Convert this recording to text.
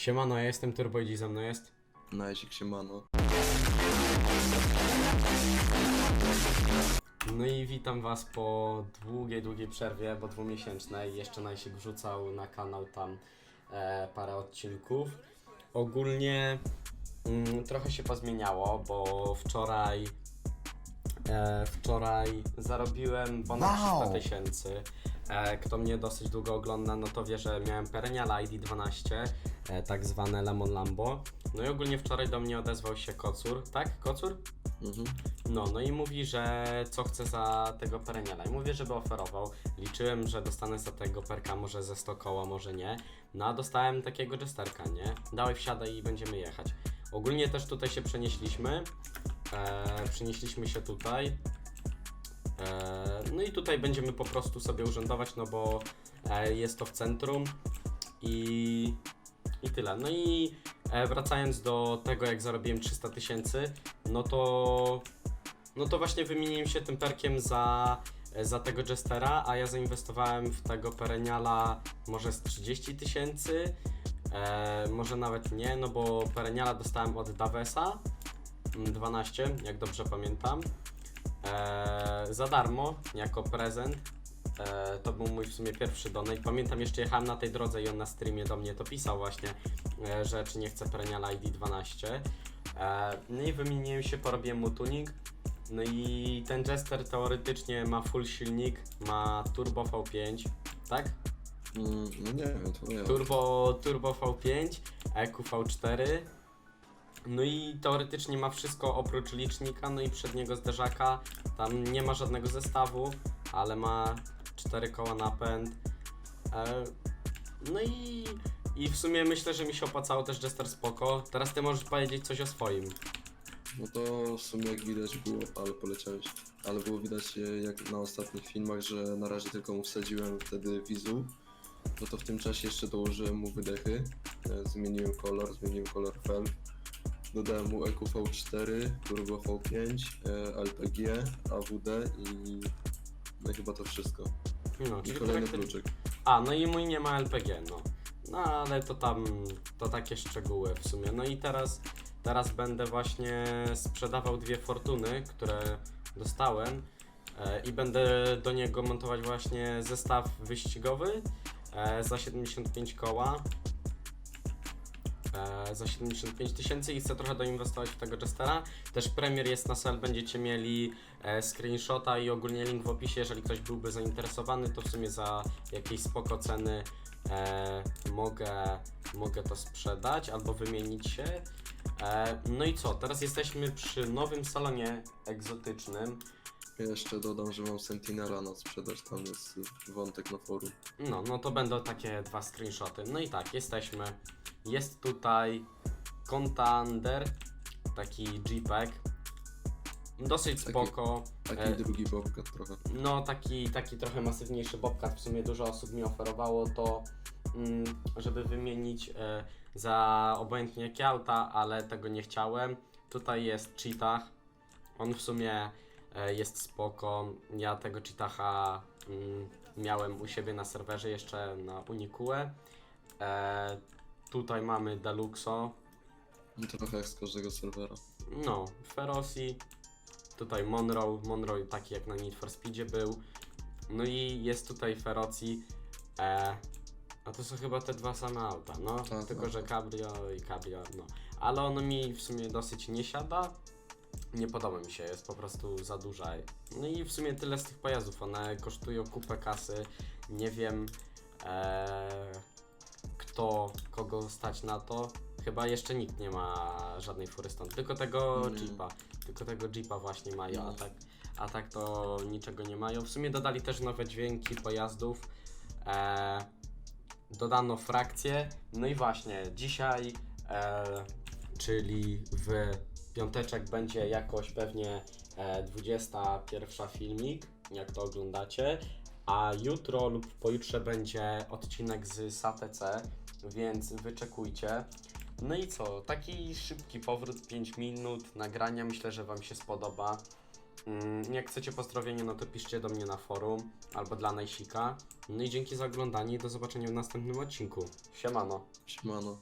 Siemano, ja jestem Turboidzi, ze mną jest. Najsik siemano. No i witam was po długiej, długiej przerwie, bo dwumiesięcznej. Jeszcze Najsik wrzucał na kanał tam e, parę odcinków. Ogólnie mm, trochę się pozmieniało, bo wczoraj e, wczoraj zarobiłem ponad Wow. 300 tysięcy. E, kto mnie dosyć długo ogląda, no to wie, że miałem Perennial ID 12, e, tak zwane Lemon Lambo. No i ogólnie wczoraj do mnie odezwał się Kocur, tak? Kocur? Mhm. No, no i mówi, że co chce za tego pereniala. I mówię, żeby oferował. Liczyłem, że dostanę za tego perka może ze 100 koła, może nie. No a dostałem takiego jesterka, nie? Dałeś wsiadaj i będziemy jechać. Ogólnie też tutaj się przenieśliśmy. E, przenieśliśmy się tutaj. E, no i tutaj będziemy po prostu sobie urzędować, no bo e, jest to w centrum. I, i tyle. No i e, wracając do tego, jak zarobiłem 300 tysięcy, no to no to właśnie wymieniłem się tym perkiem za, za tego Jestera, a ja zainwestowałem w tego Pereniala może z 30 tysięcy, może nawet nie, no bo Pereniala dostałem od Davesa mm, 12, jak dobrze pamiętam, e, za darmo, jako prezent. E, to był mój w sumie pierwszy donate. Pamiętam jeszcze jechałem na tej drodze i on na streamie do mnie to pisał właśnie, e, że czy nie chce Pereniala ID 12. E, no i wymieniłem się, porobiłem mu tuning. No i ten Jester teoretycznie ma full silnik, ma turbo V5, tak? Mm, no nie wiem, to nie. Turbo, turbo V5, EQ V4. No i teoretycznie ma wszystko oprócz licznika, no i przedniego zderzaka. Tam nie ma żadnego zestawu, ale ma 4 koła napęd. E, no i, i w sumie myślę, że mi się opłacało też Jester spoko. Teraz ty możesz powiedzieć coś o swoim. No to w sumie jak widać było, ale poleciałeś. Ale było widać e, jak na ostatnich filmach, że na razie tylko mu wsadziłem wtedy wizu. No to w tym czasie jeszcze dołożyłem mu wydechy. E, Zmieniłem kolor, zmieniłem kolor fel. Dodałem mu E EQV4, Turbo V5, e, LPG, AWD i no i chyba to wszystko. No, I czyli kolejny prakty- kluczyk. A, no i mój nie ma LPG, no. No ale to tam, to takie szczegóły w sumie. No i teraz, teraz będę właśnie sprzedawał dwie fortuny, które dostałem e, i będę do niego montować właśnie zestaw wyścigowy e, za 75 koła. E, za 75 tysięcy i chcę trochę doinwestować w tego Jestera. Też premier jest na sel, będziecie mieli e, screenshota i ogólnie link w opisie, jeżeli ktoś byłby zainteresowany, to w sumie za jakieś spoko ceny e, mogę, mogę to sprzedać albo wymienić się. E, no i co, teraz jesteśmy przy nowym salonie egzotycznym. Jeszcze dodam, że mam Sentinela na sprzedaż, tam jest wątek na forum. No, no to będą takie dwa screenshoty. No i tak, jesteśmy. Jest tutaj Contander, taki Jeepek. Dosyć Taki- spoko. Taki E, drugi bobcat trochę. No, taki, taki trochę masywniejszy Bobcat. W sumie dużo osób mi oferowało to, mm, żeby wymienić e, za obojętnie jakie auta, ale tego nie chciałem. Tutaj jest Cheetah. On w sumie jest spoko. Ja tego Cheetaha mm, miałem u siebie na serwerze jeszcze na Unikue. E, tutaj mamy Deluxo. No Trochę jak z każdego serwera. No, Ferosi, tutaj Monroe, Monroe taki jak na Need for Speedzie był. No i jest tutaj Feroci. E, a to są chyba te dwa same auta, no. Tak, tylko, tak. że Cabrio i Cabrio, no. Ale ono mi w sumie dosyć nie siada. Nie podoba mi się, jest po prostu za duża. No i w sumie tyle z tych pojazdów. One kosztują kupę kasy. Nie wiem, e, kto, kogo stać na to. Chyba jeszcze nikt nie ma żadnej fury stąd. Tylko tego Nie. Jeepa. Tylko tego Jeepa właśnie mają, a tak, a tak to niczego nie mają. W sumie dodali też nowe dźwięki pojazdów. E, dodano frakcje. No i właśnie, dzisiaj, e, czyli w piąteczek będzie jakoś pewnie e, 21 filmik, jak to oglądacie. A jutro lub pojutrze będzie odcinek z SATC, więc wyczekujcie. No i co? Taki szybki powrót, 5 minut nagrania. Myślę, że Wam się spodoba. Mm, Jak chcecie pozdrowienie, no to piszcie do mnie na forum albo dla Najsika. No i dzięki za oglądanie i do zobaczenia w następnym odcinku. Siemano. Siemano.